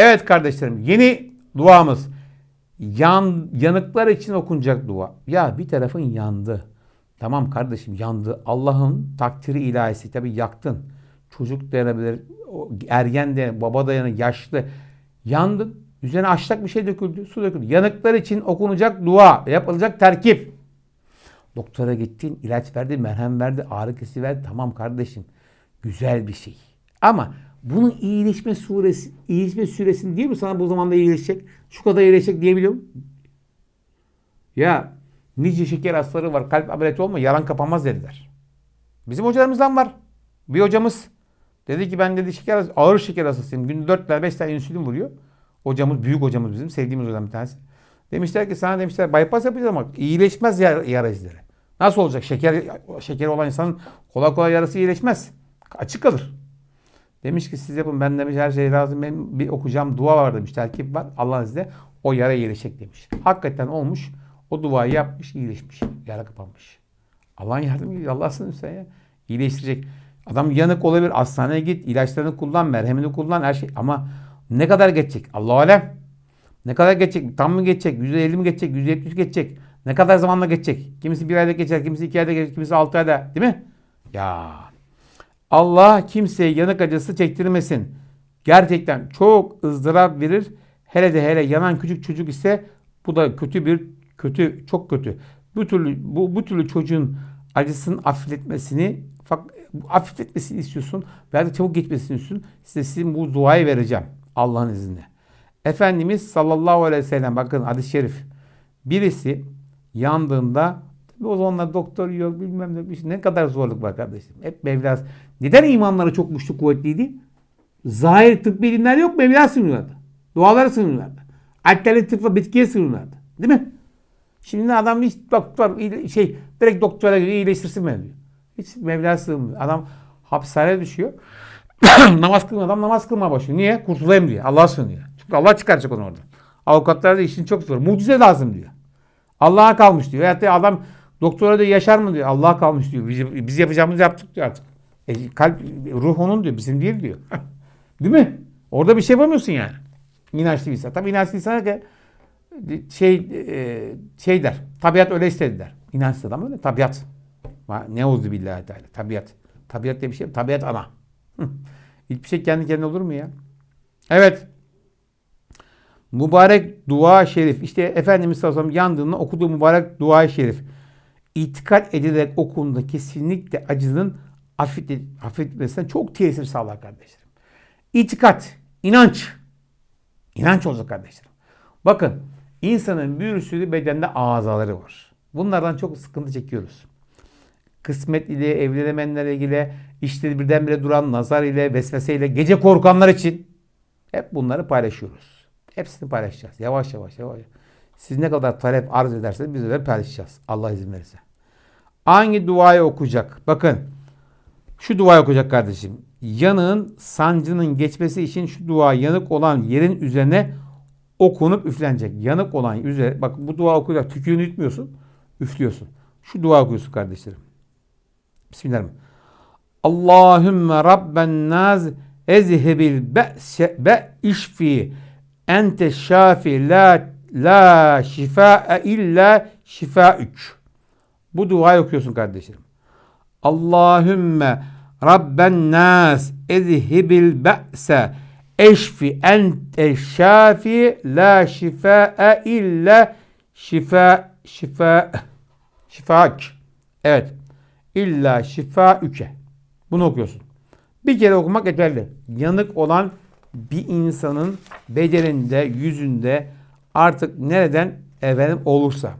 Evet kardeşlerim yeni duamız. Yan, yanıklar için okunacak dua. Ya bir tarafın yandı. Tamam kardeşim yandı. Allah'ın takdiri ilahisi. Tabii yaktın. Çocuk o Ergen de baba dayanır. Yaşlı. Yandın. Üzerine aşlak bir şey döküldü. Su döküldü. Yanıklar için okunacak dua. Yapılacak terkip. Doktora gittin, ilaç verdi, merhem verdi, ağrı kesici verdi. Tamam kardeşim. Güzel bir şey. Ama bunun iyileşme suresi, iyileşme süresini diyor mu sana bu zamanda iyileşecek? Şu kadar iyileşecek diyebiliyor musun? Ya nice şeker hastaları var. Kalp ameliyatı olma yaran kapanmaz dediler. Bizim hocalarımızdan var. Bir hocamız dedi ki ben dedi şeker ağır şeker hastasıyım. Günde 4 tane 5 tane insülin vuruyor. Hocamız büyük hocamız bizim sevdiğimiz hocam bir tanesi. Demişler ki sana demişler bypass yapacağız ama iyileşmez yara, yara. Nasıl olacak? Şeker şekeri olan insanın kolay kolay yarası iyileşmez. Açık kalır. Demiş ki siz yapın ben demiş her şey lazım. Benim bir okuyacağım dua var demiş. Terkip var. Allah'ın izniyle o yara iyileşecek demiş. Hakikaten olmuş. O duayı yapmış, iyileşmiş. Yara kapanmış. Allah'ın yardımı Allah'sın sen ya. İyileştirecek. Adam yanık olabilir. Hastaneye git. ilaçlarını kullan. Merhemini kullan. Her şey. Ama ne kadar geçecek? Allah alem. Ne kadar geçecek? Tam mı geçecek? %50 mi geçecek? %70 geçecek? Ne kadar zamanla geçecek? Kimisi bir ayda geçer, kimisi iki ayda geçer, kimisi altı ayda. Değil mi? Ya Allah kimseye yanık acısı çektirmesin. Gerçekten çok ızdırap verir. Hele de hele yanan küçük çocuk ise bu da kötü bir kötü çok kötü. Bu türlü bu, bu türlü çocuğun acısının hafifletmesini hafifletmesini istiyorsun veya da çabuk geçmesini istiyorsun. Size sizin bu duayı vereceğim Allah'ın izniyle. Efendimiz sallallahu aleyhi ve sellem bakın hadis-i şerif. Birisi yandığında o zamanlar doktor yok bilmem ne şey. Ne kadar zorluk var kardeşim. Hep Mevlas. Neden imanları çok güçlü kuvvetliydi? Zahir tıbbi ilimler yok Mevla sığınıyorlardı. Dualara sığınıyorlardı. Alternatif ve bitkiye sığınıyorlardı. Değil mi? Şimdi adam hiç doktor şey direkt doktora göre iyileştirsin mi diyor. Hiç Mevla sığınmıyor. Adam hapishaneye düşüyor. namaz kılmıyor. Adam namaz kılmaya başlıyor. Niye? Kurtulayım diye. Allah'a sığınıyor. Çünkü Allah çıkaracak onu oradan. Avukatlar da işin çok zor. Mucize lazım diyor. Allah'a kalmış diyor. Da adam doktora da yaşar mı diyor. Allah'a kalmış diyor. Biz, biz yapacağımızı yaptık diyor artık. E, kalp, ruh onun diyor. Bizim değil diyor. değil mi? Orada bir şey yapamıyorsun yani. İnançlı insan. Tabii inançlı insan şey e, şey der. Tabiat öyle istedi der. İnançlı adam öyle. Tabiat. Ne oldu billahi teala. Tabiat. Tabiat diye bir şey. Tabiat ana. Hiçbir şey kendi kendine olur mu ya? Evet. Mübarek dua şerif. İşte Efendimiz sallallahu aleyhi ve sellem yandığında okuduğu mübarek dua şerif. İtikat edilerek okunduğunda kesinlikle acının hafiflet, hafifletmesine çok tesir sağlar kardeşlerim. İtikat, inanç. İnanç olacak kardeşlerim. Bakın insanın bir sürü bedende azaları var. Bunlardan çok sıkıntı çekiyoruz. Kısmet ile, evlenemeyenlerle ilgili, işte birdenbire duran nazar ile, vesvese ile, gece korkanlar için hep bunları paylaşıyoruz. Hepsini paylaşacağız. Yavaş yavaş yavaş. Siz ne kadar talep arz ederseniz biz de paylaşacağız. Allah izin verirse. Hangi duayı okuyacak? Bakın. Şu duayı okuyacak kardeşim. Yanığın sancının geçmesi için şu dua yanık olan yerin üzerine okunup üflenecek. Yanık olan üzere bak bu dua okuyacak. Tükürüğünü yutmuyorsun. Üflüyorsun. Şu dua okuyorsun kardeşlerim. Bismillahirrahmanirrahim. Allahümme Rabben naz ezhebil be'se be işfi ente şafi la la şifae illa şifaük. Bu duayı okuyorsun kardeşlerim. Allahümme Rabben nas ezhibil be'se eşfi ente şafi la şifae illa şifa şifa şifaak. Evet. İlla şifaüke. Bunu okuyorsun. Bir kere okumak yeterli. Yanık olan bir insanın bedeninde, yüzünde artık nereden efendim olursa